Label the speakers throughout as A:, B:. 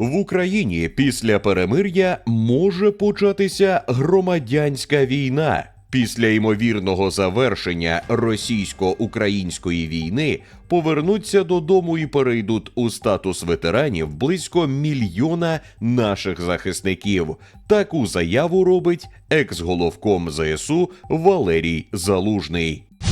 A: В Україні після перемир'я може початися громадянська війна. Після ймовірного завершення російсько-української війни повернуться додому і перейдуть у статус ветеранів близько мільйона наших захисників. Таку заяву робить екс-головком ЗСУ Валерій Залужний.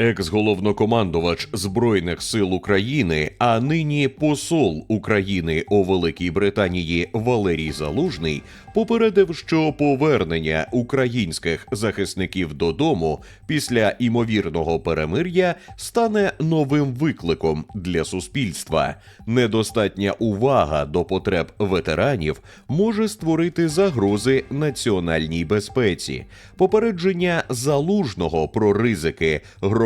A: Екс-головнокомандувач Збройних сил України, а нині посол України у Великій Британії Валерій Залужний попередив, що повернення українських захисників додому після імовірного перемир'я стане новим викликом для суспільства. Недостатня увага до потреб ветеранів може створити загрози національній безпеці. Попередження залужного про ризики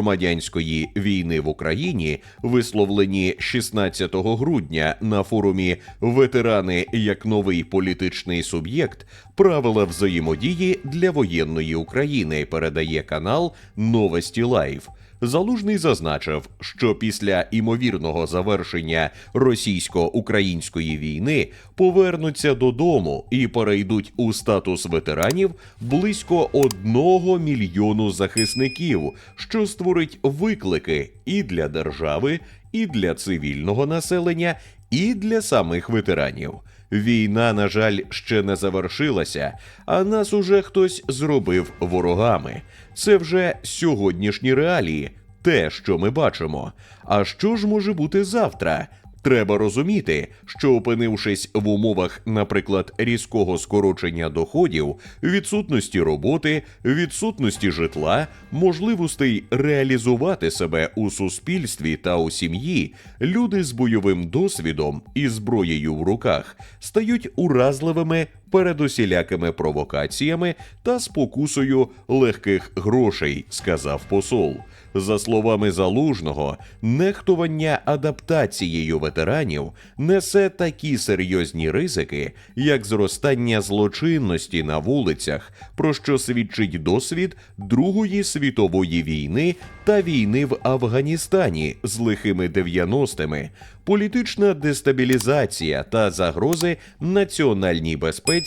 A: громадянської війни в Україні, висловлені 16 грудня на форумі Ветерани як новий політичний суб'єкт, правила взаємодії для воєнної України, передає канал Новості Лайв. Залужний зазначив, що після імовірного завершення російсько-української війни повернуться додому і перейдуть у статус ветеранів близько одного мільйону захисників, що створить виклики і для держави, і для цивільного населення, і для самих ветеранів. Війна, на жаль, ще не завершилася, а нас уже хтось зробив ворогами. Це вже сьогоднішні реалії, те, що ми бачимо. А що ж може бути завтра? Треба розуміти, що опинившись в умовах, наприклад, різкого скорочення доходів, відсутності роботи, відсутності житла, можливостей реалізувати себе у суспільстві та у сім'ї, люди з бойовим досвідом і зброєю в руках стають уразливими перед усілякими провокаціями та спокусою легких грошей, сказав посол. За словами залужного, нехтування адаптацією ветеранів несе такі серйозні ризики, як зростання злочинності на вулицях, про що свідчить досвід Другої світової війни та війни в Афганістані з лихими 90-ми, політична дестабілізація та загрози національній безпеці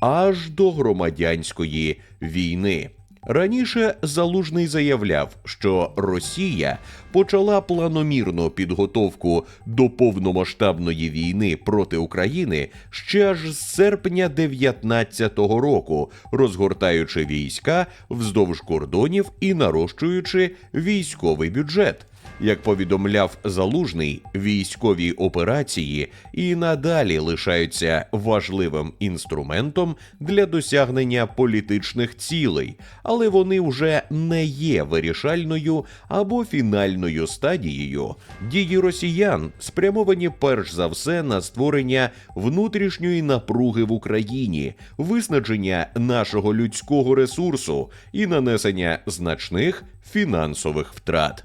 A: аж до громадянської війни. Раніше Залужний заявляв, що Росія почала планомірну підготовку до повномасштабної війни проти України ще аж з серпня 19-го року, розгортаючи війська вздовж кордонів і нарощуючи військовий бюджет. Як повідомляв Залужний, військові операції і надалі лишаються важливим інструментом для досягнення політичних цілей, але вони вже не є вирішальною або фінальною стадією дії росіян, спрямовані перш за все на створення внутрішньої напруги в Україні, виснаження нашого людського ресурсу і нанесення значних фінансових втрат.